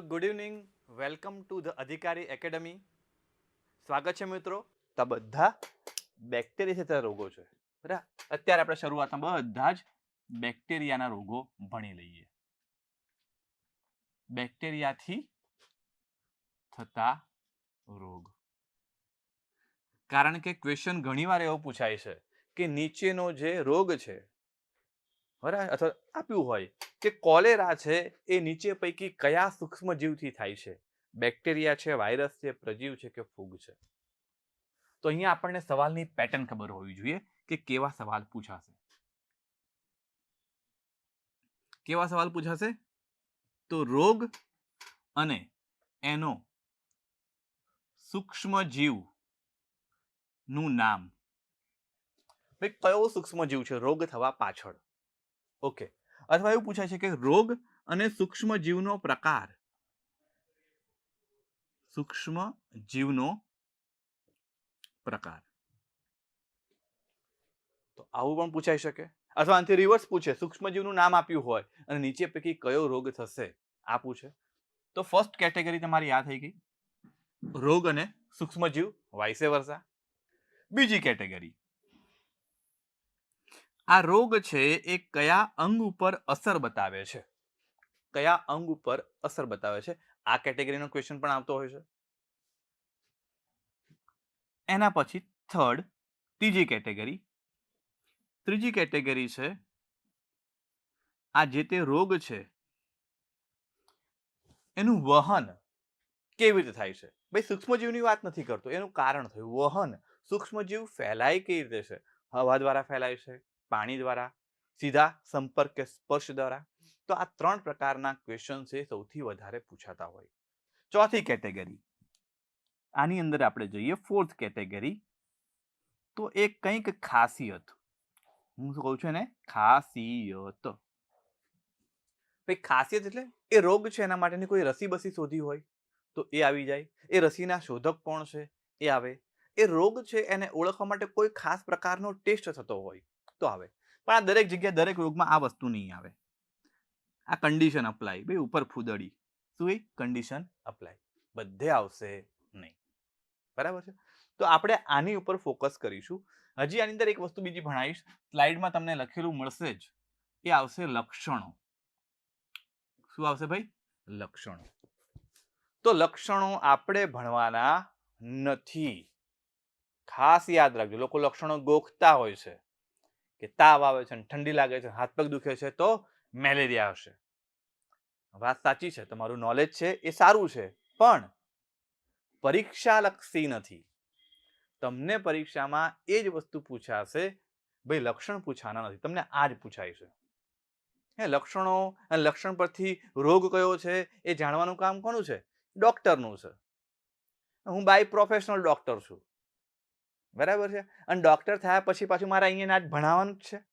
Good evening welcome to the Adhikari academy સ્વાગત છે મિત્રો. તો બધા બેક્ટેરિયા થતા રોગો છે. બરાબર? અત્યારે આપણે શરૂઆતમાં બધા જ બેક્ટેરિયાના રોગો ભણી લઈએ. બેક્ટેરિયાથી થતા રોગ. કારણ કે ક્વેશ્ચન ઘણીવાર એવો પૂછાય છે કે નીચેનો જે રોગ છે બરાબર અથવા આપ્યું હોય કે કોલેરા છે એ નીચે પૈકી કયા સૂક્ષ્મ જીવથી થાય છે? બેક્ટેરિયા છે, વાયરસ છે, પ્રજીવ છે કે ફૂગ છે? તો અહીંયા આપણને સવાલની પેટર્ન ખબર હોવી જોઈએ કે કેવા સવાલ પૂછાશે. કેવા સવાલ પૂછાશે? તો રોગ અને એનો સૂક્ષ્મનું નામ. કયો સૂક્ષ્મ જીવ છે? રોગ થવા પાછળ. ઓકે. અથવા એવું પૂછાય છે કે રોગ અને સૂક્ષ્મ જીવનો પ્રકાર. સૂક્ષ્મ જીવનો પ્રકાર. તો આવું પણ પૂછાઈ શકે. અથવા આનાથી રિવર્સ પૂછે. સૂક્ષ્મ જીવનું નામ આપ્યું હોય અને નીચે પૈકી કયો રોગ થશે? આ પૂછે. તો ફર્સ્ટ કેટેગરી તમારી આ થઈ ગઈ. રોગ અને સૂક્ષ્મ જીવ વાઇસે વર્ષા બીજી કેટેગરી આ રોગ છે એ કયા અંગ ઉપર અસર બતાવે છે? કયા અંગ ઉપર અસર બતાવે છે? આ કેટેગરીનો ક્વેશ્ચન પણ આવતો હોય છે. એના પછી થર્ડ ત્રીજી કેટેગરી. ત્રીજી કેટેગરી છે, આ જે તે રોગ છે, એનું વહન કેવી રીતે થાય છે? ભાઈ, સૂક્ષ્મજીવની વાત નથી કરતો. એનું કારણ થયું વહન. સૂક્ષ્મજીવ ફેલાય કેવી રીતે છે? હવા દ્વારા ફેલાય છે. પાણી દ્વારા, સીધા સંપર્ક કે સ્પર્શ દ્વારા, તો આ ત્રણ પ્રકારના ક્વેશ્ચન છે સૌથી વધારે પૂછાતા હોય. ચોથી કેટેગરી. આની અંદર આપણે જોઈએ ફોર્થ કેટેગરી. તો એ કંઈક ખાસિયત. હું શું કહું છું એને? ખાસિયત. ભાઈ, ખાસિયત એટલે એ રોગ છે એના માટેની કોઈ રસી બસી શોધી હોય, તો એ આવી જાય. એ રસીના શોધક કોણ છે? એ આવે. એ રોગ છે એને ઓળખવા માટે કોઈ ખાસ પ્રકારનો ટેસ્ટ થતો હોય. તો આવે. પણ આ દરેક જગ્યાએ દરેક રોગમાં આ વસ્તુ નહીં આવે. આ કન્ડિશન અપ્લાય ભાઈ, ઉપર ફૂદડી. શું એ? કન્ડિશન અપ્લાય બધે આવશે નહીં. બરાબર છે? તો આપણે આની ઉપર ફોકસ કરીશું. હજી આની અંદર એક વસ્તુ બીજી ભણાવીશ. સ્લાઇડમાં તમને લખેલું મળશે જ. એ આવશે લક્ષણો. શું આવશે ભાઈ? લક્ષણો. તો લક્ષણો આપણે ભણવાના નથી. ખાસ યાદ રાખજો. લોકો લક્ષણો ગોખતા હોય છે. કે તાવ આવે છે ઠંડી લાગે છે હાથ પગ દુખે છે, તો મેલેરિયા હશે વાત સાચી છે, તમારું નોલેજ છે, એ સારું છે, પણ પરીક્ષા લક્ષી નથી. તમને પરીક્ષામાં એ જ વસ્તુ પૂછાશે, ભાઈ, લક્ષણ પૂછાના નથી, તમને આ જ પૂછાય છે. હે, લક્ષણો અને લક્ષણ પરથી રોગ કયો છે, એ જાણવાનું કામ કોનું છે? ડોક્ટરનું છે. હું બાય પ્રોફેશનલ ડોક્ટર છું. બરાબર છે? અને ડૉક્ટર થયા પછી પાછું મારે અહીંયા જ ભણાવવાનું જ છે.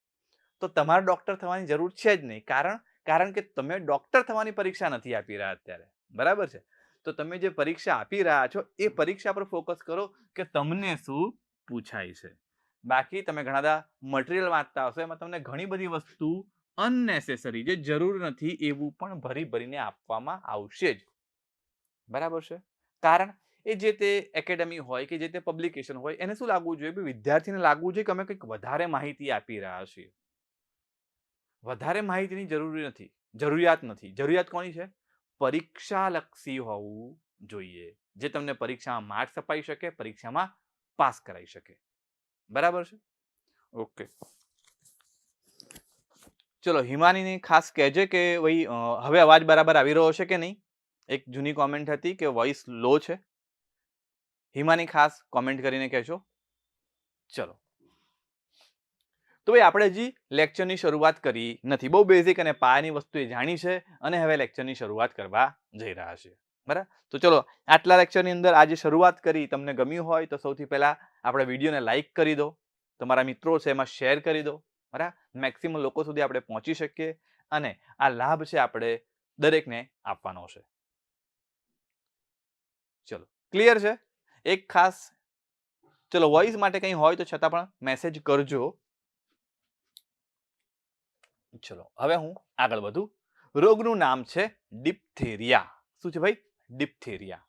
તો તમારે ડૉક્ટર થવાની જરૂર છે જ નહીં. કારણ કારણ કે તમે ડૉક્ટર થવાની પરીક્ષા નથી આપી રહ્યા અત્યારે. બરાબર છે? તો તમે જે પરીક્ષા આપી રહ્યા છો, એ પરીક્ષા પર ફોકસ કરો કે તમને શું પૂછાય છે. બાકી તમે ઘણા બધા મટીરિયલ વાંચતા હશો, એમાં તમને ઘણી બધી વસ્તુ અનનેસેસરી જે જરૂર નથી એવું પણ ભરી ભરીને આપવામાં આવશે જ. બરાબર છે? કારણ એ જે તે એકેડમી હોય કે જે તે પબ્લિકેશન હોય, એને શું લાગવું જોઈએ? વિદ્યાર્થીને લાગવું જોઈએ કે અમે કંઈક વધારે માહિતી આપી રહ્યા છીએ. વધારે માહિતીની જરૂરી નથી, જરૂરિયાત નથી. જરૂરિયાત કોની છે? પરીક્ષાલક્ષી હોવું જોઈએ, જે તમને પરીક્ષામાં માર્ક્સ અપાઈ શકે, પરીક્ષામાં પાસ કરાવી શકે. બરાબર છે? ઓકે. ચલો, હિમાનીને ખાસ કહેજે કે ભાઈ હવે અવાજ બરાબર આવી રહ્યો છે કે નહીં? એક જૂની કોમેન્ટ હતી કે વોઇસ લો છે. હિમાની ખાસ કોમેન્ટ કરીને કહેશો ચલો. તો ભાઈ, આપણે હજી લેક્ચરની શરૂઆત કરી નથી. બહુ બેઝિક અને પાયાની વસ્તુ એ જાણી છે અને હવે લેક્ચરની શરૂઆત કરવા જઈ રહ્યા છે બરાબર? તો ચલો, આટલા લેક્ચરની અંદર આજે શરૂઆત કરી. તમને ગમ્યું હોય તો સૌથી પહેલાં આપણે વિડીયોને લાઇક કરી દો. તમારા મિત્રો છે એમાં શેર કરી દો. બરાબર? મેક્સિમમ લોકો સુધી આપણે પહોંચી શકીએ અને આ લાભ છે આપણે દરેકને આપવાનો છે. ચલો. ક્લિયર છે? એક ખાસ, ચલો વોઇસ માટે કંઈ હોય તો છતાં પણ મેસેજ કરજો. ચલો, હવે હું આગળ વધું. રોગનું નામ છે ડિપ્થેરિયા શું છે ભાઈ? ડિપ્થેરિયા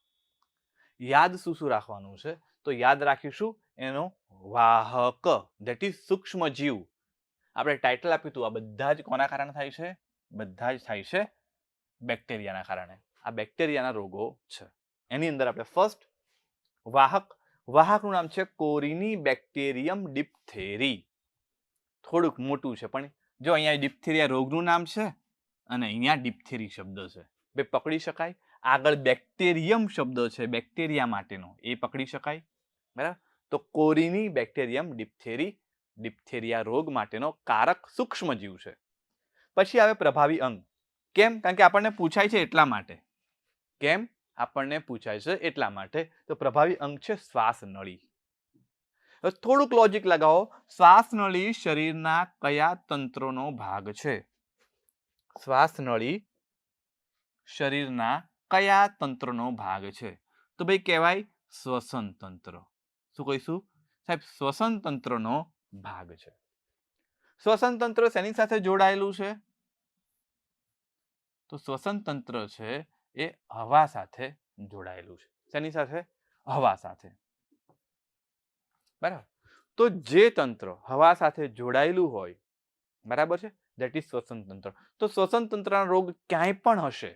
યાદ શું શું રાખવાનું છે? તો યાદ રાખીશું એનો વાહક ધેટ ઇઝ સૂક્ષ્મ જીવ આપણે ટાઇટલ આપ્યું હતું, આ બધા જ કોના કારણે થાય છે? બધા જ થાય છે બેક્ટેરિયાના કારણે. આ બેક્ટેરિયાના રોગો છે. એની અંદર આપણે ફર્સ્ટ વાહક, વાહકનું નામ છે કોરિની બેક્ટેરિયમ ડિપ્થેરી. થોડુંક મોટું છે, પણ જો અહીંયા ડિપ્થેરિયા રોગનું નામ છે અને અહીંયા ડિપ્થેરી શબ્દ છે. બે, પકડી શકાય? આગળ બેક્ટેરિયમ શબ્દ છે, બેક્ટેરિયા માટેનો. એ પકડી શકાય? બરાબર? તો કોરિની બેક્ટેરિયમ ડિપ્થેરી, ડિપ્થેરિયા રોગ માટેનો કારક સૂક્ષ્મજીવ છે. પછી આવે પ્રભાવી અંગ. કેમ? કારણ કે આપણને પૂછાય છે એટલા માટે. કેમ? આપણને પૂછાય છે એટલા માટે. તો પ્રભાવી અંગ છે શ્વાસ નળી. થોડુંક લોજિક લગાવો. શ્વાસ નળી શરીરના કયા તંત્રોનો ભાગ છે? શ્વાસ નળી શરીરના કયા તંત્રનો ભાગ છે? તો ભાઈ કહેવાય શ્વસન તંત્ર. શું કહીશું? સાહેબ, શ્વસન તંત્રનો ભાગ છે. શ્વસન તંત્ર શેની સાથે જોડાયેલું છે? તો શ્વસન તંત્ર છે એ હવા સાથે જોડાયેલું છે. શેની સાથે? હવા સાથે. બરાબર. તો જે તંત્ર હવા સાથે જોડાયેલું હોય, બરાબર છે? દેટ ઇઝ શ્વસન તંત્ર. તો શ્વસન તંત્રના રોગ ક્યાંય પણ હશે,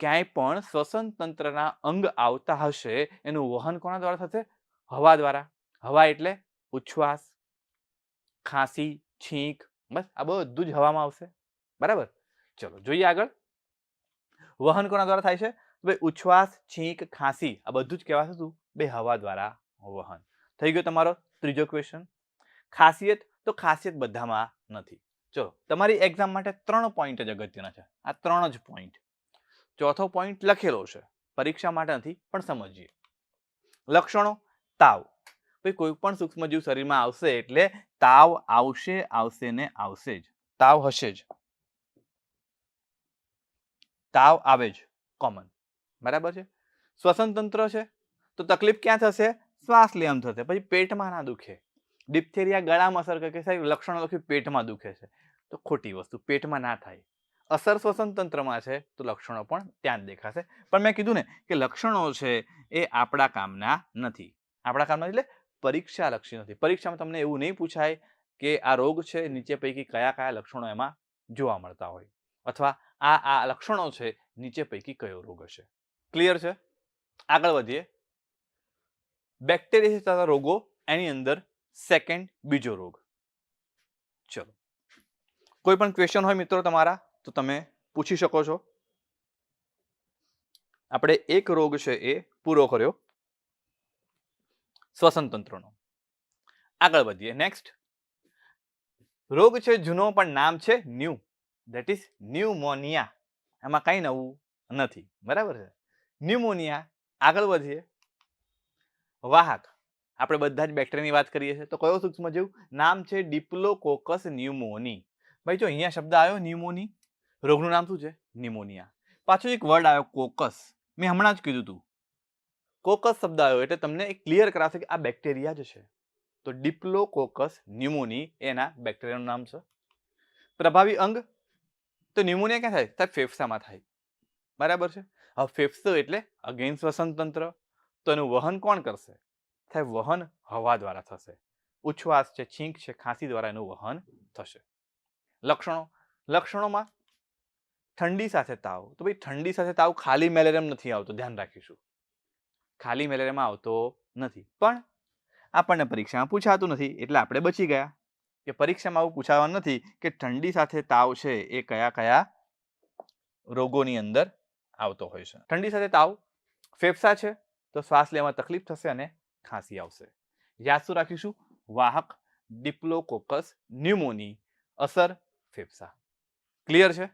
ક્યાંય પણ શ્વસન તંત્રના અંગ આવતા હશે, એનું વહન કોના દ્વારા થશે? હવા દ્વારા. હવા એટલે ઉચ્છ્વાસ, ખાંસી, છીંક, બસ આ બધું જ હવામાં આવશે. બરાબર. ચલો જોઈએ આગળ. વહન કોના દ્વારા થાય છે? ભાઈ ઉચ્છ્વાસ, છીંક, ખાંસી, આ બધું જ કહેવાશે શું? બે હવા દ્વારા વહન. થઈ ગયો તમારો ત્રીજો ક્વેશ્ચન ખાસિયત? તો ખાસિયત બધામાં નથી. ચલો, તમારી એક્ઝામ માટે ત્રણ પોઈન્ટ જ અગત્યના છે. આ ત્રણ જ પોઈન્ટ ચોથો પોઈન્ટ લખેલો છે. પરીક્ષા માટે નથી, પણ સમજીએ. લક્ષણો? તાવ. ભાઈ, કોઈ પણ સૂક્ષ્મજીવ શરીરમાં આવશે એટલે તાવ આવશે આવશે ને આવશે જ. તાવ હશે જ. તાવ આવે જ કોમન બરાબર છે? શ્વસન તંત્ર છે, તો તકલીફ ક્યાં થશે? શ્વાસ લેવામાં થશે. પછી પેટમાં ના દુખે. ડિપ્થેરિયા ગળામાં અસર કરે સાહેબ, લક્ષણો લખ્યું પેટમાં દુખે છે. તો ખોટી વસ્તુ, પેટમાં ના થાય. અસર શ્વસન તંત્રમાં છે, તો લક્ષણો પણ ત્યાં જ દેખાશે. પણ મેં કીધું ને કે લક્ષણો છે, એ આપણા કામના નથી. આપણા કામના એટલે પરીક્ષા લક્ષી નથી. પરીક્ષામાં તમને એવું નહીં પૂછાય કે આ રોગ છે, નીચે પૈકી કયા કયા લક્ષણો એમાં જોવા મળતા હોય. અથવા આ આ લક્ષણો છે, નીચે પૈકી કયો રોગ હશે? ક્લિયર છે? આગળ વધીએ. બેક્ટેરિયા થતા રોગો, એની અંદર સેકન્ડ બીજો રોગ. ચલો. કોઈ પણ ક્વેશ્ચન હોય મિત્રો તમારા, તો તમે પૂછી શકો છો. આપણે એક રોગ છે એ પૂરો કર્યો. શ્વસન તંત્રનો. આગળ વધીએ. નેક્સ્ટ રોગ છે, જૂનો પણ નામ છે ન્યૂ. ધેટ ઇઝ ન્યુમોનિયા એમાં કંઈ નવું નથી. બરાબર છે? ન્યુમોનિયા આગળ વધીએ. વાહક. આપણે બધા જ બેક્ટેરિયાની વાત કરીએ છીએ. તો કયો સૂક્ષ્મજીવ નામ છે ડિપ્લોકોકસ ન્યુમોની ભાઈ, જો અહીંયા શબ્દ આવ્યો ન્યુમોની રોગનું નામ શું છે? ન્યુમોનિયા પાછો એક વર્ડ આવ્યો કોકસ મેં હમણાં જ કીધું હતું કોકસ શબ્દ આવ્યો એટલે તમને ક્લિયર કરાશે કે આ બેક્ટેરિયા જ છે. તો ડિપ્લોકોકસ ન્યુમોની એના બેક્ટેરિયાનું નામ છે. પ્રભાવી અંગ? તો ન્યુમોનિયા ક્યાં થાય? સાહેબ ફેફસામાં થાય. બરાબર છે? હવે ફેફસો એટલે અગેન્સ્ટ શ્વસન તંત્ર તો એનું વહન કોણ કરશે? સાહેબ વહન હવા દ્વારા થશે. ઉચ્છવાસ છે, છીંક છે, ખાંસી દ્વારા એનું વહન થશે. લક્ષણો? લક્ષણોમાં ઠંડી સાથે તાવ. તો ભાઈ ઠંડી સાથે તાવ ખાલી મેલેરિયમ નથી આવતો, ધ્યાન રાખીશું. ખાલી મેલેરિયામાં આવતો નથી. પણ આપણને પરીક્ષામાં પૂછાતું નથી, એટલે આપણે બચી ગયા. કે પરીક્ષામાં આવું પૂછાવાનું નથી કે ઠંડી સાથે તાવ છે એ કયા કયા રોગોની અંદર આવતો હોય છે. ઠંડી સાથે તાવ, ફેફસા છે તો શ્વાસ લેવામાં તકલીફ થશે અને ખાંસી આવશે. યાદ શું રાખીશું? વાહક, ડિપ્લોકોકસ, ન્યુમોની, અસર, ફેફસા. ક્લિયર છે?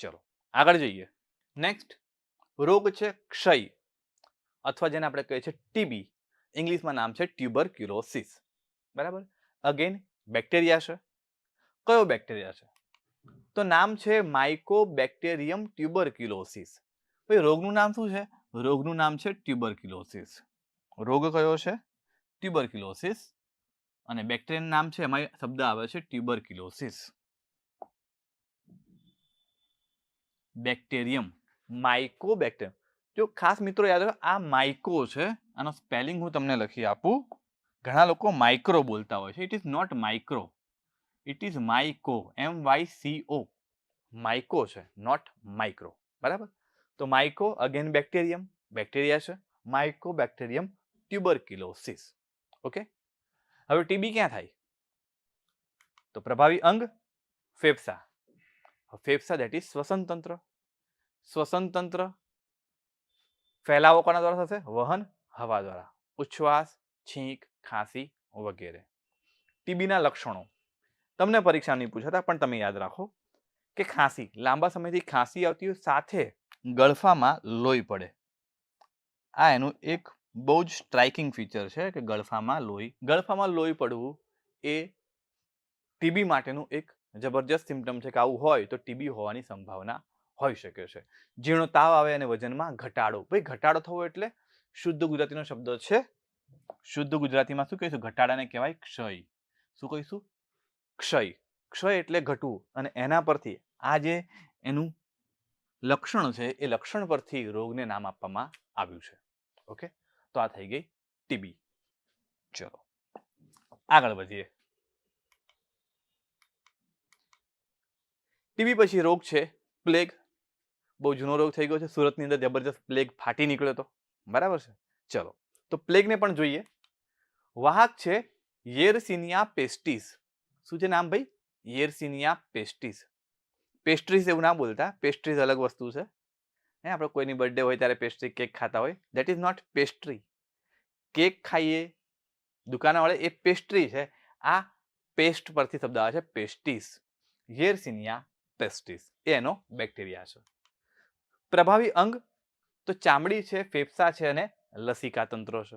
ચલો, આગળ જઈએ. નેક્સ્ટ રોગ છે ક્ષય અથવા જેને આપણે કહીએ છીએ ટીબી ઇંગ્લિશમાં નામ છે ટ્યુબરક્યુલોસિસ બરાબર? અગેન બેક્ટેરિયા છે? કયો બેક્ટેરિયા છે? તો નામ છે માઇકોબેક્ટેરિયમ ટ્યુબરક્યુલોસિસ ભાઈ રોગનું નામ શું છે? રોગનું નામ છે ટ્યુબરક્યુલોસિસ રોગ કયો છે? ટ્યુબરક્યુલોસિસ અને બેક્ટેરિયાનું નામ છે એમાં શબ્દ આવે છે ટ્યુબરક્યુલોસિસ બેક્ટેરિયમ માઇકોબેક્ટેરિયમ જો ખાસ મિત્રો યાદ રાખો, આ માઇકો છે, આનો સ્પેલિંગ હું તમને લખી આપું. ઘણા લોકો માઇક્રો બોલતા હોય છે. It is not micro it is myco M Y C O myco છે નોટ માઇક્રો બરાબર? તો માઇકો અગેન બેક્ટેરિયમ બેક્ટેરિયા છે. માઇકો બેક્ટેરિયમ ટ્યુબરક્યુલોસિસ ઓકે હવે ટીબી ક્યાં થાય? તો પ્રભાવી અંગ, ફેફસા. ફેફસા દેટ ઇઝ શ્વસન તંત્ર શ્વસન તંત્ર ફેલાવો કોના દ્વારા થશે? વહન હવા દ્વારા. ઉચ્છ્વાસ છીંક, ખાંસી વગેરે. ટીબીના લક્ષણો. તમને પરીક્ષા નહીં પૂછાતા, પણ તમે યાદ રાખો કે ખાંસી, લાંબા સમયથી ખાંસી આવતી સાથે ગળફામાં લોહી પડે. આ એનું એક બહુ જ સ્ટ્રાઇકિંગ ફીચર છે કે ગળફામાં લોહી ગળફામાં લોહી પડવું એ ટીબી માટેનું એક જબરજસ્ત સિમ્ટમ છે કે આવું હોય તો ટીબી હોવાની સંભાવના હોઈ શકે છે. જીણો તાવ આવે અને વજનમાં ઘટાડો. ભાઈ ઘટાડો થવો એટલે શુદ્ધ ગુજરાતીનો શબ્દ છે શુદ્ધ ગુજરાતીમાં શું કહીશું? ઘટાડાને કહેવાય ક્ષય. શું કહીશું? ક્ષય. ક્ષય એટલે ઘટવું. અને એના પરથી આ જે એનું લક્ષણ છે, એ લક્ષણ પરથી રોગને નામ આપવામાં આવ્યું છે. ઓકે? તો આ થઈ ગઈ ટીબી ચલો. આગળ વધીએ. ટીબી પછી રોગ છે પ્લેગ બહુ જૂનો રોગ થઈ ગયો છે. સુરતની અંદર જબરજસ્ત પ્લેગ ફાટી નીકળ્યો હતો બરાબર છે? ચલો. તો પ્લેગને પણ જોઈએ. વાહક છે યેરસિનિયા પેસ્ટીસ શું છે નામ ભાઈ? યેરસિનિયા પેસ્ટીસ પેસ્ટ્રીઝ એવું ના બોલતા. પેસ્ટ્રીઝ અલગ વસ્તુ છે. હે, આપણે કોઈની બર્થડે હોય ત્યારે પેસ્ટ્રી કેક ખાતા હોય. That is not pastry cake ખાઈએ. દુકાનવાળે એ પેસ્ટ્રી છે. આ પેસ્ટ પરથી શબ્દ આવે છે પેસ્ટીસ યેરસિનિયા પેસ્ટીસ એ એનો બેક્ટેરિયા છે. પ્રભાવી અંગ તો ચામડી છે, ફેફસા છે અને લસિકા તંત્રો છે.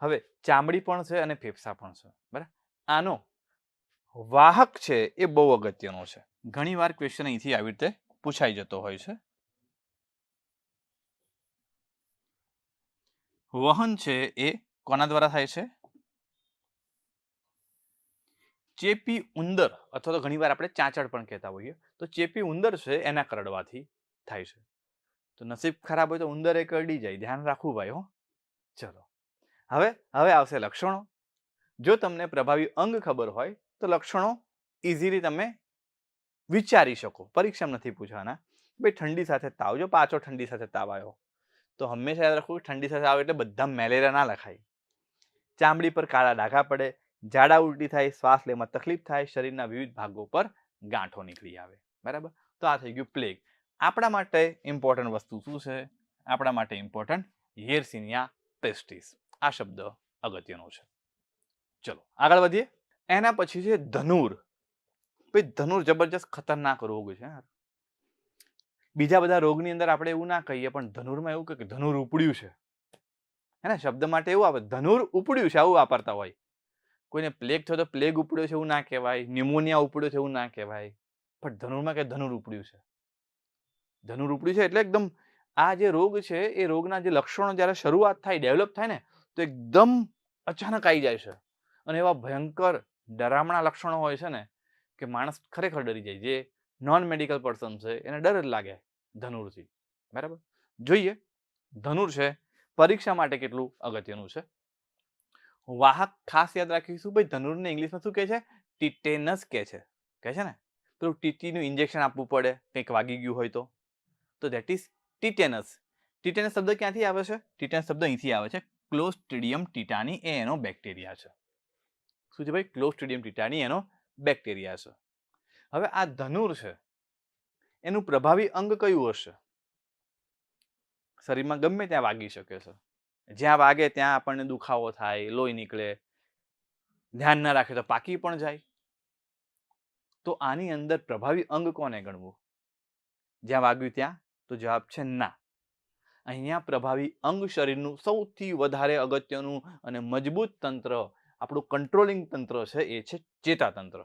હવે ચામડી પણ છે અને ફેફસા પણ છે, બરાબર? આનો વાહક છે એ બહુ અગત્યનો છે. ઘણીવાર ક્વેશ્ચન અહીંથી આવી રીતે પૂછાઈ જતો હોય છે. વહન છે એ કોના દ્વારા થાય છે? ચેપી ઉંદર, અથવા તો ઘણીવાર આપણે ચાંચડ પણ કહેતા હોઈએ, તો ચેપી ઉંદર છે એના કરડવાથી થાય છે. તો નસીબ ખરાબ હોય તો ઉંદર એ કરડી જાય. ધ્યાન રાખવું ભાઈ, હો. ચલો. હવે હવે આવશે લક્ષણો. જો તમને પ્રભાવી અંગ ખબર હોય, તો લક્ષણો ઇઝીલી તમે વિચારી શકો. પરીક્ષામાં નથી પૂછવાના. ભાઈ, ઠંડી સાથે તાવ. જો પાછો ઠંડી સાથે તાવ આવ્યો, તો હંમેશા યાદ રાખવું ઠંડી સાથે આવે એટલે બધા મેલેરિયા ના લખાય. ચામડી પર કાળા ડાઘા પડે, ઝાડા ઉલટી થાય, શ્વાસ લેવામાં તકલીફ થાય, શરીરના વિવિધ ભાગો પર ગાંઠો નીકળી આવે. બરાબર? તો આ થઈ ગયું પ્લેગ આપણા માટે ઇમ્પોર્ટન્ટ વસ્તુ શું છે? આપણા માટે ઇમ્પોર્ટન્ટ હેરસિનિયા પેસ્ટિસ. આ શબ્દ અગત્યનો છે. ચલો, આગળ વધીએ. એના પછી છે ધનુર. ભાઈ, ધનુર જબરજસ્ત ખતરનાક રોગ છે બીજા બધા રોગની અંદર આપણે એવું ના કહીએ, પણ ધનુરમાં એવું કે ધનુર ઉપડ્યું છે. હે ને? શબ્દ માટે એવું આવે, ધનુર ઉપડ્યું છે, આવું વાપરતા હોય. કોઈને પ્લેગ થયો તો પ્લેગ ઉપડ્યો છે એવું ના કહેવાય. ન્યુમોનિયા ઉપડ્યો છે એવું ના કહેવાય. પણ ધનુરમાં કે ધનુર ઉપડ્યું છે. ધનુર ઉપડ્યું છે એટલે એકદમ આ જે રોગ છે, એ રોગના જે લક્ષણો જ્યારે શરૂઆત થાય, ડેવલપ થાય ને, તો એકદમ અચાનક આવી જાય છે. અને એવા ભયંકર ડરામણા લક્ષણો હોય છે ને, કે માણસ ખરેખર ડરી જાય. જે નોન મેડિકલ પર્સન છે, એને ડર જ લાગે ધનુરથી. બરાબર? જોઈએ, ધનુર છે, પરીક્ષા માટે કેટલું અગત્યનું છે? વાહક ખાસ યાદ રાખીશું, ભાઈ, ધનુરને ઇંગ્લિશમાં શું કહે છે? ટીટેનસ કહે છે. કહે છે ને? પેલું ટીટીનું ઇન્જેક્શન આપવું પડે, કંઈક વાગી ગયું હોય તો. તો દેટ ઇઝ ટીટેનસ ટીટેનસ શબ્દ ક્યાંથી આવે છે? ટીટેનસ શબ્દ અહીંથી આવે છે. ક્લોસ્ટ્રીડિયમ ટીટાની એ એનો બેક્ટેરિયા છે. શું છે ભાઈ? ક્લોસ્ટ્રીડિયમ ટીટાની એનો બેક્ટેરિયા છે. હવે આ ધનુર છે. એનું પ્રભાવી અંગ કયું હશે? શરીરમાં ગમે ત્યાં વાગી શકે છે. જ્યાં વાગે ત્યાં આપણને દુખાવો થાય, લોહી નીકળે. ધ્યાન ના રાખે તો પાકી પણ જાય. તો આની અંદર પ્રભાવી અંગ કોને ગણવું? જ્યાં વાગ્યું ત્યાં તો જવાબ છે ના. અહીંયા પ્રભાવી અંગ શરીરનું સૌથી વધારે અગત્યનું અને મજબૂત તંત્ર, આપણું કંટ્રોલિંગ તંત્ર છે, એ છે ચેતાતંત્ર.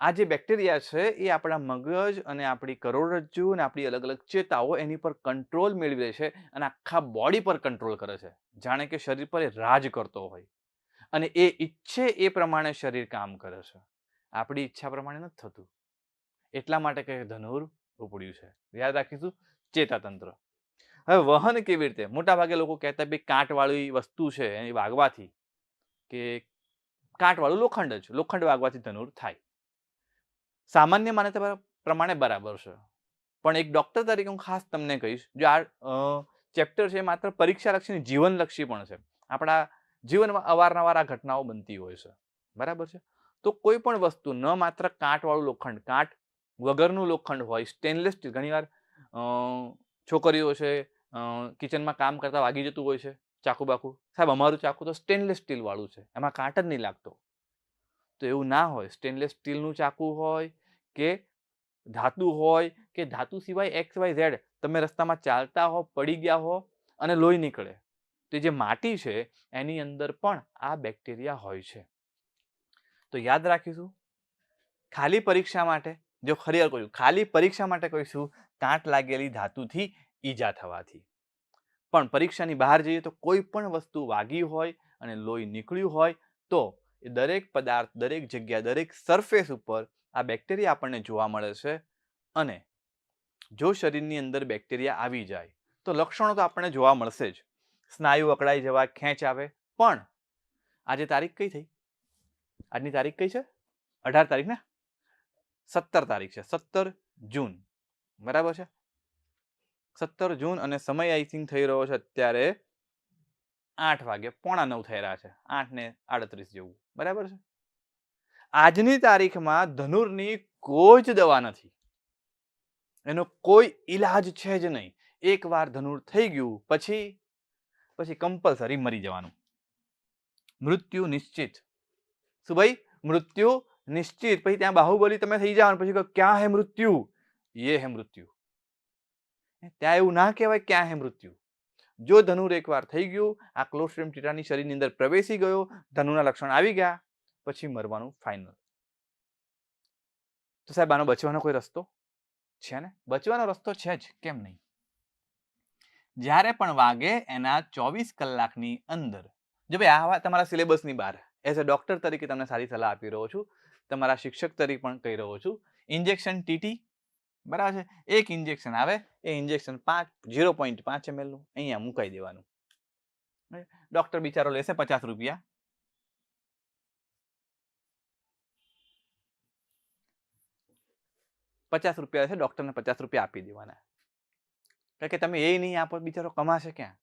આ જે બેક્ટેરિયા છે, એ આપણા મગજ અને આપણી કરોડરજ્જુ અને આપણી અલગ અલગ ચેતાઓ એની પર કંટ્રોલ મેળવી લે છે અને આખા બોડી પર કંટ્રોલ કરે છે. જાણે કે શરીર પર એ રાજ કરતો હોય. અને એ ઈચ્છે એ પ્રમાણે શરીર કામ કરે છે. આપણી ઈચ્છા પ્રમાણે નથી થતું. એટલા માટે કે ધનુર ઉપડ્યું છે. યાદ રાખીશું, ચેતાતંત્ર. હવે વહન કેવી રીતે? મોટાભાગે લોકો કહેતા ભાઈ, કાંટવાળી વસ્તુ છે એની વાગવાથી કે કાંટવાળું લોખંડ જ, લોખંડ વાગવાથી ધનુર થાય. સામાન્ય માન્યતા પ્રમાણે બરાબર છે. પણ એક ડૉક્ટર તરીકે હું ખાસ તમને કહીશ, જો આ ચેપ્ટર છે માત્ર પરીક્ષાલક્ષી જીવનલક્ષી પણ છે. આપણા જીવનમાં અવારનવાર આ ઘટનાઓ બનતી હોય છે. બરાબર છે? તો કોઈ પણ વસ્તુ, ન માત્ર કાંટવાળું લોખંડ, કાંટ વગરનું લોખંડ હોય સ્ટેનલેસ સ્ટીલ ઘણીવાર છોકરીઓ છે કિચનમાં કામ કરતાં વાગી જતું હોય છે, ચાકુ બાકુ. સાહેબ, અમારું ચાકુ તો સ્ટેનલેસ સ્ટીલ વાળું છે, એમાં કાંટ જ નહીં લાગતો. તો એવું ના હોય સ્ટેનલેસ સ્ટીલનું ચાકુ હોય કે ધાતુ હોય કે ધાતુ સિવાય એક્સ વાય ઝેડ, તમે રસ્તામાં ચાલતા હો, પડી ગયા હો અને લોહી નીકળે. તો જે માટી છે, એની અંદર પણ આ બેક્ટેરિયા હોય છે. તો યાદ રાખીશું, ખાલી પરીક્ષા માટે જો ખરી વાર કહ્યું ખાલી પરીક્ષા માટે કહીશું, કાંટ લાગેલી ધાતુથી ઈજા થવાથી. પણ પરીક્ષાની બહાર જઈએ તો કોઈ પણ વસ્તુ વાગી હોય અને લોહી નીકળ્યું હોય, તો એ દરેક પદાર્થ, દરેક જગ્યા, દરેક સરફેસ ઉપર આ બેક્ટેરિયા આપણને જોવા મળે છે. અને જો શરીરની અંદર બેક્ટેરિયા આવી જાય, તો લક્ષણો તો આપણને જોવા મળશે જ. સ્નાયુ અકળાઈ જવા, ખેંચ આવે. પણ આજે તારીખ કઈ થઈ? આજની તારીખ કઈ છે? અઢાર તારીખ ને સત્તર તારીખ છે. સત્તર જૂન. બરાબર છે? સત્તર જૂન અને સમય આઈ થિંક થઈ રહ્યો છે અત્યારે આઠ વાગે. પોણા નવ થઈ રહ્યા છે. આઠ ને આડત્રીસ જેવું. બરાબર છે? આજની તારીખમાં ધનુરની કોઈ જ દવા નથી. એનો કોઈ ઈલાજ છે જ નહીં. એકવાર ધનુર થઈ ગયું, પછી પછી કમ્પલસરી મરી જવાનું. મૃત્યુ નિશ્ચિત. શું ભાઈ? મૃત્યુ નિશ્ચિત. પછી ત્યાં બાહુબલી તમે થઈ જવાનું પછી ક્યાં હે મૃત્યુ? યે હે મૃત્યુ. ત્યાં એવું ના કહેવાય, ક્યાં હે મૃત્યુ? જો ધનુર એકવાર થઈ ગયું, આ ક્લોસ્ટ્રીમ ટીટાની શરીરની અંદર પ્રવેશી ગયો, ધનુના લક્ષણ આવી ગયા, પછી મરવાનું ફાઇનલ તો સાહેબ, આનો બચવાનો કોઈ રસ્તો છે ને? બચવાનો રસ્તો છે જ, કેમ નહીં? જ્યારે પણ વાગે એના ચોવીસ કલાકની અંદર. જો ભાઈ, આ તમારા સિલેબસની બહાર. એઝ અ ડોક્ટર તરીકે તમને સારી સલાહ આપી રહ્યો છું. તમારા શિક્ષક તરીકે પણ કહી રહ્યો છું. ઇન્જેક્શન ટીટી બરાબર છે? એક ઇન્જેક્શન આવે, એ ઇન્જેક્શન પાંચ, ઝીરો પોઈન્ટ પાંચ એમએલનું અહીંયા મુકાઈ દેવાનું. ડોક્ટર બિચારો લેશે પચાસ રૂપિયા. પચાસ રૂપિયા છે ડૉક્ટરને પચાસ રૂપિયા આપી દેવાના. કારણ કે તમે એ નહીં આપો, બિચારો કમાશે ક્યાં?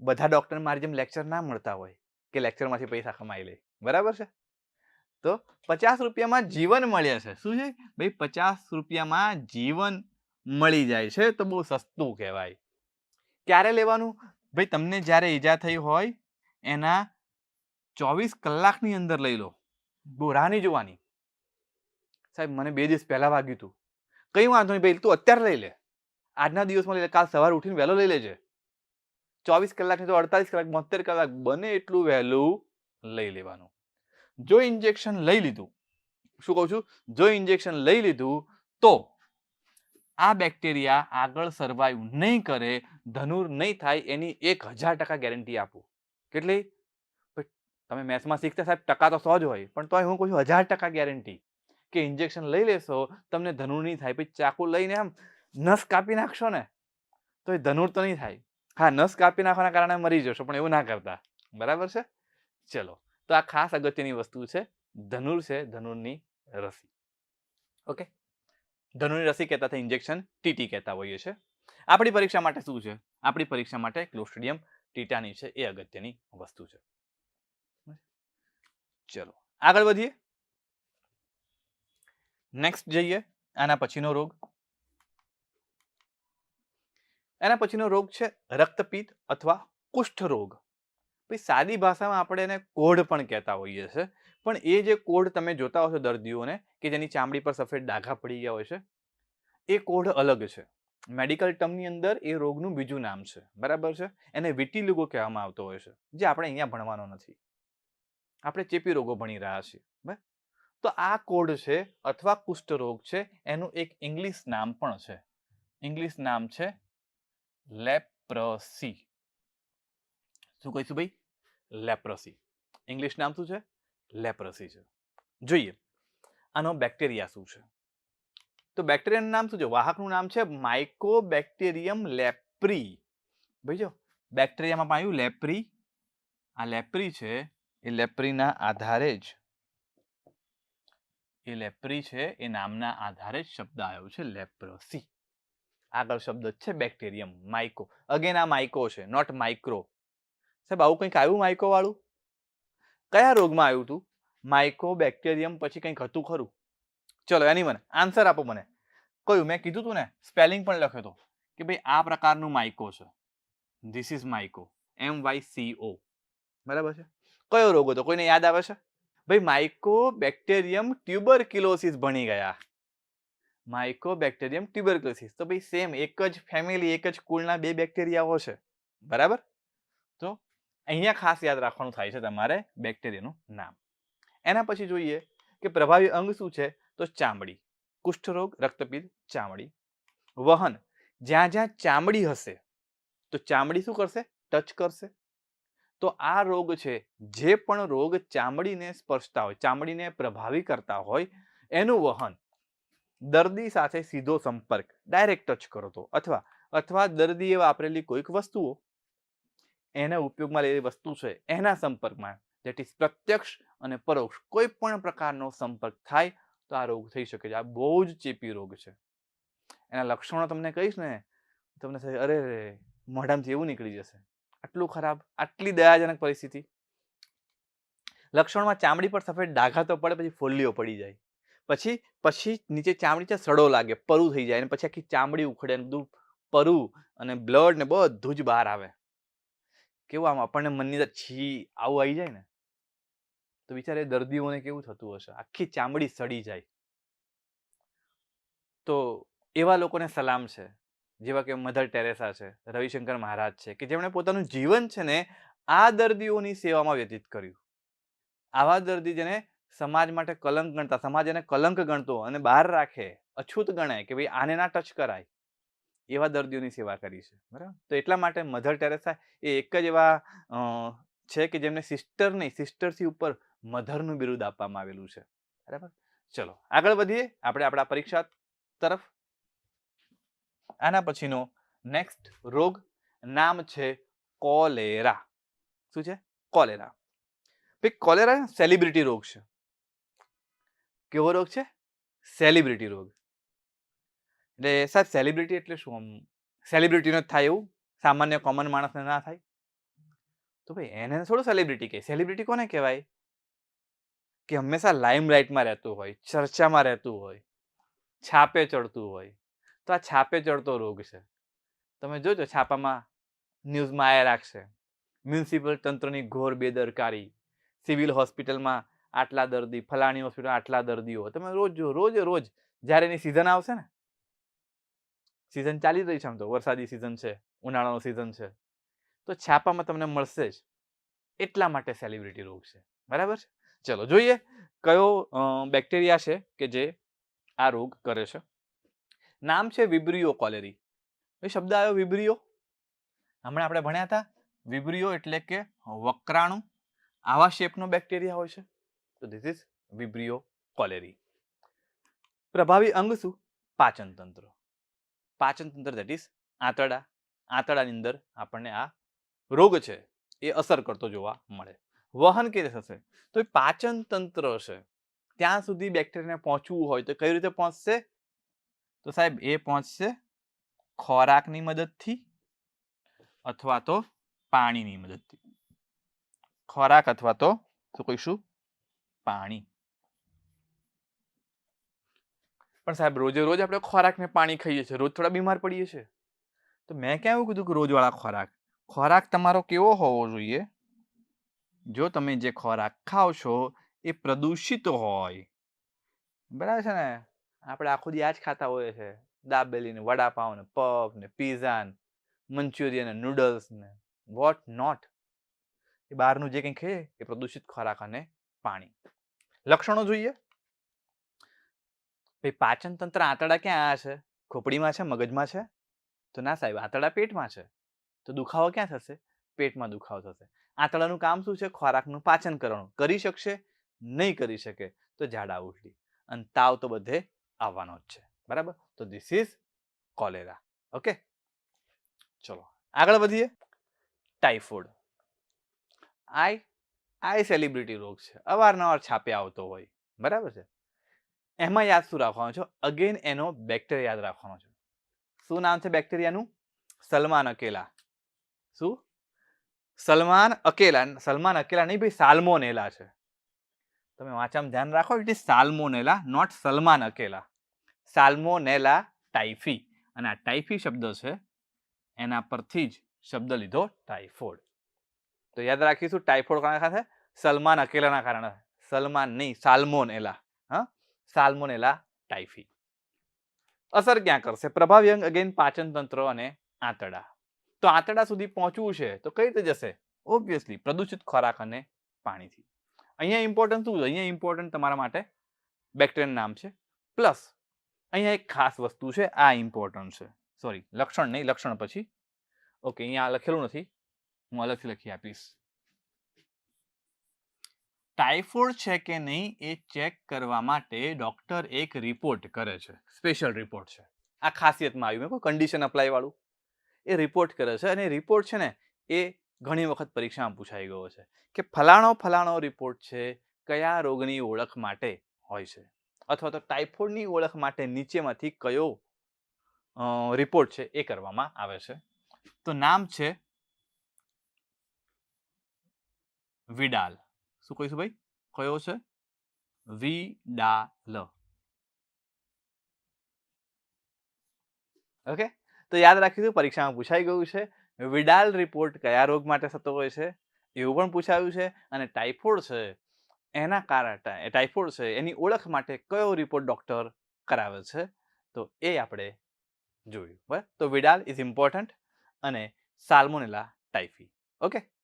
બધા ડૉક્ટર મારી જેમ લેક્ચર ના મળતા હોય, કે લેક્ચરમાંથી પૈસા કમાઈ લે. બરાબર છે? તો પચાસ રૂપિયામાં જીવન મળે છે. શું છે? ભાઈ, પચાસ રૂપિયામાં જીવન મળી જાય છે, તો બહુ સસ્તું કહેવાય. ક્યારે લેવાનું? ભાઈ, તમને જ્યારે ઈજા થઈ હોય, એના ચોવીસ કલાકની અંદર લઈ લો. બહુ રાહ નહીં જોવાની. સાહેબ, મને બે દિવસ પહેલાં વાગ્યું હતું. કંઈ વાંધો નહીં, ભાઈ, તું અત્યારે લઈ લે. આજના દિવસમાં લઈ લે, કાલ સવારે ઉઠીને વહેલો લઈ લેજે. ચોવીસ કલાકની તો અડતાલીસ કલાક બોતેર કલાક બને એટલું વહેલું લઈ લેવાનું. જો ઇન્જેક્શન લઈ લીધું, શું કહું છું? જો ઇન્જેક્શન લઈ લીધું, તો આ બેક્ટેરિયા આગળ સર્વાઈવ નહીં કરે, ધનુર નહીં થાય, એની એક હજાર ટકા ગેરંટી આપું. કેટલી? તમે મેથમાં શીખતા સાહેબ, ટકા તો સો જ હોય, પણ તોય હું કહું છું, હજાર ટકા ગેરંટી કે ઇન્જેક્શન લઈ લેશો, તમને ધનુર નહીં થાય. પછી ચાકુ લઈને આમ નસ કાપી નાખશો ને, તો એ ધનુર તો નહીં થાય. હા, નસ કાપી નાખવાના કારણે મરી જશો, પણ એવું ના કરતા. બરાબર છે? ચલો. તો આ ખાસ અગત્યની વસ્તુ છે, ધનુર છે, ધનુરની રસી. ઓકે? ધનુરની રસી કહેતા થાય ઇન્જેક્શન, ટીટી કહેતા હોઈએ છે. આપણી પરીક્ષા માટે શું છે? આપણી પરીક્ષા માટે ક્લોસ્ટ્રિડિયમ ટીટાની છે, એ અગત્યની વસ્તુ છે. ચલો, આગળ વધીએ. નેક્સ્ટ જઈએ, આના પછીનો રોગ. એના પછીનો રોગ છે રક્તપિત્ત અથવા કુષ્ઠ રોગ ભાઈ સાદી ભાષામાં આપણે એને કોઢ પણ કહેતા હોઈએ છે. પણ એ જે કોઢ તમે જોતા હો છો દર્દીઓને કે જેની ચામડી પર સફેદ ડાઘા પડી ગયા હોય છે, એ કોઢ અલગ છે. મેડિકલ ટર્મની અંદર એ રોગનું બીજું નામ છે. બરાબર છે? એને વિટીલુગો કહેવામાં આવતો હોય છે, જે આપણે અહીંયા ભણવાનો નથી. આપણે ચેપી રોગો ભણી રહ્યા છીએ, બરાબર? તો આ કોઢ છે અથવા કુષ્ઠ રોગ છે, એનું એક ઇંગ્લિશ નામ પણ છે. ઇંગ્લિશ નામ છે લેપ્રસી. શું કહીશું ભાઈ? લેપ્રસી. ઇંગ્લિશ નામ શું છે? લેપ્રસી છે. જોઈએ. આનો બેક્ટેરિયા શું છે? તો બેક્ટેરિયાનું નામ શું છે? વાહકનું નામ છે માઇકોબેક્ટેરિયમ લેપ્રી ભાઈ જો બેક્ટેરિયામાં પણ આવ્યું લેપ્રી આ લેપ્રી છે, એ લેપ્રીના આધારે જ. એ લેપ્રી છે, એ નામના આધારે જ શબ્દ આવ્યો છે લેપ્રોસી આગળ શબ્દ છે બેક્ટેરિયમ માઇકો અગેન આ માઇકો છે નોટ માઇક્રો સાહેબ, આવું કંઈક આવ્યું માઇકો વાળું કયા રોગમાં આવ્યું હતું માઇકો, બેક્ટેરિયમ, પછી કંઈક હતું ખરું? ચલો, એની મને, આન્સર આપો મને. કયું? મેં કીધું હતું ને, સ્પેલિંગ પણ લખ્યો હતો કે ભાઈ આ પ્રકારનું માઇકો છે. This is myco. M Y C O બરાબર છે? કયો રોગ હતો? કોઈને યાદ આવે છે? ભાઈ, માઇકો, બેક્ટેરિયમ, ટ્યુબરક્યુલોસિસ ભણી ગયા. Myco, bacterium, tuberculosis. તો ભાઈ સેમ એક જ ફેમિલી એક જ કુળના બે બેક્ટેરિયાઓ છે. બરાબર? તો અહીંયા ખાસ યાદ રાખવાનું થાય છે તમારે બેક્ટેરિયાનું નામ. એના પછી જોઈએ કે પ્રભાવી અંગ શું છે? તો ચામડી. કુષ્ઠરોગ રક્તપિત ચામડી. વહન. જ્યાં જ્યાં ચામડી હશે, તો ચામડી શું કરશે? ટચ કરશે. તો આ રોગ છે, જે પણ રોગ ચામડીને સ્પર્શતા હોય, ચામડીને પ્રભાવી કરતા હોય, એનું વહન. દર્દી સાથે સીધો સંપર્ક, ડાયરેક્ટ ટચ કરો તો, અથવા અથવા દર્દીએ વાપરેલી કોઈક વસ્તુઓ એના ઉપયોગમાં લેલી વસ્તુ છે એના સંપર્કમાં. દેટ ઇઝ પ્રત્યક્ષ અને પરોક્ષ. કોઈ પણ પ્રકારનો સંપર્ક થાય તો આ રોગ થઈ શકે છે. આ બહુ જ ચેપી રોગ છે. એના લક્ષણો તમને કહીશ ને તમને થશે, અરે રે, મોઢામાંથી એવું નીકળી જશે. આટલું ખરાબ, આટલી દયાજનક પરિસ્થિતિ. લક્ષણમાં ચામડી પર સફેદ ડાઘા તો પડે, પછી ફોલ્લીઓ પડી જાય. પછી પછી નીચે ચામડી છે સડો લાગે, પરું થઈ જાય, અને પછી આખી ચામડી ઉખડે, અને બધું પરું અને બ્લડ ને બધું જ બહાર આવે. કેવું આમ આપણને મનની અંદર છી આવું આવી જાય ને, તો વિચારે દર્દીઓને કેવું થતું હશે? આખી ચામડી સડી જાય. તો એવા લોકોને સલામ છે, જેવા કે મધર ટેરેસા છે, રવિશંકર મહારાજ છે, કે જેમણે પોતાનું જીવન છે ને આ દર્દીઓની સેવામાં વ્યતીત કર્યું. આવા દર્દી જેને સમાજ માટે કલંક ગણતા, સમાજ એને કલંક ગણતો અને બહાર રાખે, અછૂત ગણાય કે ભાઈ આને ના ટચ કરાય. એવા દર્દીઓની સેવા કરી છે, બરાબર? તો એટલા માટે મધર ટેરેસા એ એક જ એવા છે કે જેમને સિસ્ટર નહીં, સિસ્ટરથી ઉપર મધરનું બિરુદ આપવામાં આવેલું છે, બરાબર? ચલો, આગળ વધીએ, આપણે આપણા પરીક્ષા તરફ. આના પછીનો નેક્સ્ટ રોગ નામ છે કોલેરા. શું છે? કોલેરા. ભાઈ, કોલેરા સેલિબ્રિટી રોગ છે. કેવો રોગ છે? સેલિબ્રિટી રોગ. એટલે સાહેબ સેલિબ્રિટી એટલે શું આમ? સેલિબ્રિટીનો જ થાય એવું? સામાન્ય કોમન માણસને ના થાય? તો ભાઈ એને થોડું સેલિબ્રિટી કહે સેલિબ્રિટી કોને કહેવાય? કે હંમેશા લાઇમ લાઇટમાં રહેતું હોય, ચર્ચામાં રહેતું હોય, છાપે ચડતું હોય. તો આ છાપે ચડતો રોગ છે. તમે જોજો છાપામાં ન્યૂઝમાં આયા રાખશે. મ્યુનિસિપલ તંત્રની ઘોર બેદરકારી. સિવિલ હોસ્પિટલમાં આટલા દર્દી, ફલાણી હોસ્પિટલ આટલા દર્દીઓ તમે રોજ જો રોજ રોજ જ્યારે એની સિઝન આવશે ને સિઝન ચાલી રહી છે આમ તો, વરસાદી સિઝન છે, ઉનાળાનો સિઝન છે. તો છાપામાં તમને મળશે જ એટલા માટે સેલિબ્રિટી રોગ છે. બરાબર? છે ચલો જોઈએ કયો બેક્ટેરિયા છે કે જે આ રોગ કરે છે. નામ છે વિબ્રિયો કોલેરી. એ શબ્દ આવ્યો વિબ્રિયો? હમણાં આપણે ભણ્યા હતા. વિબ્રિયો એટલે કે વક્રાણું. આવા શેપનો બેક્ટેરિયા હોય છે. તો ધીસ ઇઝ વિબ્રિયો કોલેરી. પ્રભાવી અંગ શું? પાચન તંત્ર પાચન તંત્ર દેટ ઇઝ આંતરડા, આંતરડાની અંદર આપણને આ રોગ છે, એ અસર કરતો જોવા મળે. વહન રીતે થશે? તો એ પાચન તંત્ર છે ત્યાં સુધી બેક્ટેરિયાને પહોંચવું હોય તો કઈ રીતે પહોંચશે? તો સાહેબ, એ પહોંચશે ખોરાકની મદદથી અથવા તો પાણીની મદદથી. ખોરાક અથવા તો શું કહીશું? પાણી. પણ સાહેબ, રોજે રોજ આપણે ખોરાકને પાણી ખાઈએ છીએ. રોજ થોડા બીમાર પડીએ છીએ. તો મેં ક્યાં એવું કીધું કે રોજવાળા ખોરાક? ખોરાક તમારો કેવો હોવો જોઈએ? જો તમે જે ખોરાક ખાઓ છો, એ પ્રદૂષિત હોય. બરાબર છે ને? આપણે આખો દી આ ખાતા હોઈએ છે દાબેલી ને ને પફ ને પીઝા ને મંચુરિયન ને નૂડલ્સ ને વોટ નોટ એ બહારનું જે કંઈ ખાઈએ, એ પ્રદૂષિત ખોરાક અને પાણી. લક્ષણો જોઈએ? ભાઈ પાચન તંત્ર આંતરડા ક્યાં આ છે? ખોપડીમાં છે, મગજમાં છે? તો, ના સાહેબ, આંતરડા પેટમાં છે. તો, દુખાવો ક્યાં થશે? પેટમાં દુખાવો થશે. આંતરડાનું કામ શું છે? ખોરાકનું પાચન કરવાનું. કરી શકશે? નહીં કરી શકે. તો, ઝાડા ઉલટી. અને તાવ તો બધે આવવાનો જ છે. બરાબર? તો ધીસ ઇઝ કોલેરા ઓકે? ચલો, આગળ વધીએ. ટાઇફોઇડ આઈ આઈ સેલિબ્રિટી રોગ છે. અવારનવાર છાપે આવતો હોય. બરાબર છે? એમાં યાદ શું રાખવાનો છે? અગેન એનો બેક્ટેરિયા યાદ રાખવાનો છે. શું નામ છે બેક્ટેરિયાનું સલમાન અકેલા. શું? સલમાન અકેલા. સલમાન અકેલા નહીં, ભાઈ, સાલ્મોનેલા છે. તમે વાંચામાં ધ્યાન રાખો it is salmonella not Salman અકેલા. Salmonella typhi અને આ ટાઇફી શબ્દ છે, એના પરથી જ શબ્દ લીધો ટાઇફોઇડ તો યાદ રાખીશું ટાઇફોઇડ કોના ખાતે સલમાન અકેલાના કારણે. સલમાન નહીં, સાલ્મોનેલા. Salmonella typhi. અસર ક્યાં કરશે? પ્રભાવી અંગ અગેન પાચન તંત્ર અને આંતરડા. તો આંતરડા સુધી પહોંચવું છે તો કઈ રીતે જશે? ઓબ્વિયસલી પ્રદૂષિત ખોરાક અને પાણીથી. અહીંયા ઇમ્પોર્ટન્ટ શું છે? અહીંયા ઇમ્પોર્ટન્ટ તમારા માટે બેક્ટેરિયન નામ છે. પ્લસ અહીંયા એક ખાસ વસ્તુ છે, આ ઇમ્પોર્ટન્ટ છે. સોરી લક્ષણ નહીં, લક્ષણ પછી. ઓકે અહીંયા લખેલું નથી. હું અલગથી લખી આપીશ. ટાઇફોઇડ છે કે નહીં એ ચેક કરવા માટે ડોક્ટર એક રિપોર્ટ કરે છે, સ્પેશિયલ રિપોર્ટ છે. આ ખાસિયતમાં આવ્યું, મેં કન્ડિશન અપ્લાયવાળું એ રિપોર્ટ કરે છે અને રિપોર્ટ છે ને એ ઘણી વખત પરીક્ષામાં પૂછાઈ ગયો છે કે ફલાણો ફલાણો રિપોર્ટ છે કયા રોગની ઓળખ માટે હોય છે? અથવા તો ટાઇફોઇડની ઓળખ માટે નીચેમાંથી કયો રિપોર્ટ છે એ કરવામાં આવે છે? તો નામ છે વિડાલ. શું કહીશું ભાઈ કયો છે વિડાલ ઓકે તો યાદ રાખીશું, પરીક્ષામાં પૂછાઈ ગયું છે, વિડાલ રિપોર્ટ કયા રોગ માટે થતો હોય છે, એવું પણ પૂછાયું છે, અને ટાઇફોઇડ છે, એના કારણે ટાઇફોઇડ છે, એની ઓળખ માટે કયો રિપોર્ટ ડૉક્ટર કરાવે છે, તો એ આપણે જોયું. બરાબર? તો વિડાલ ઇઝ ઇમ્પોર્ટન્ટ અને સાલ્મોનેલા ટાઇફી. ઓકે?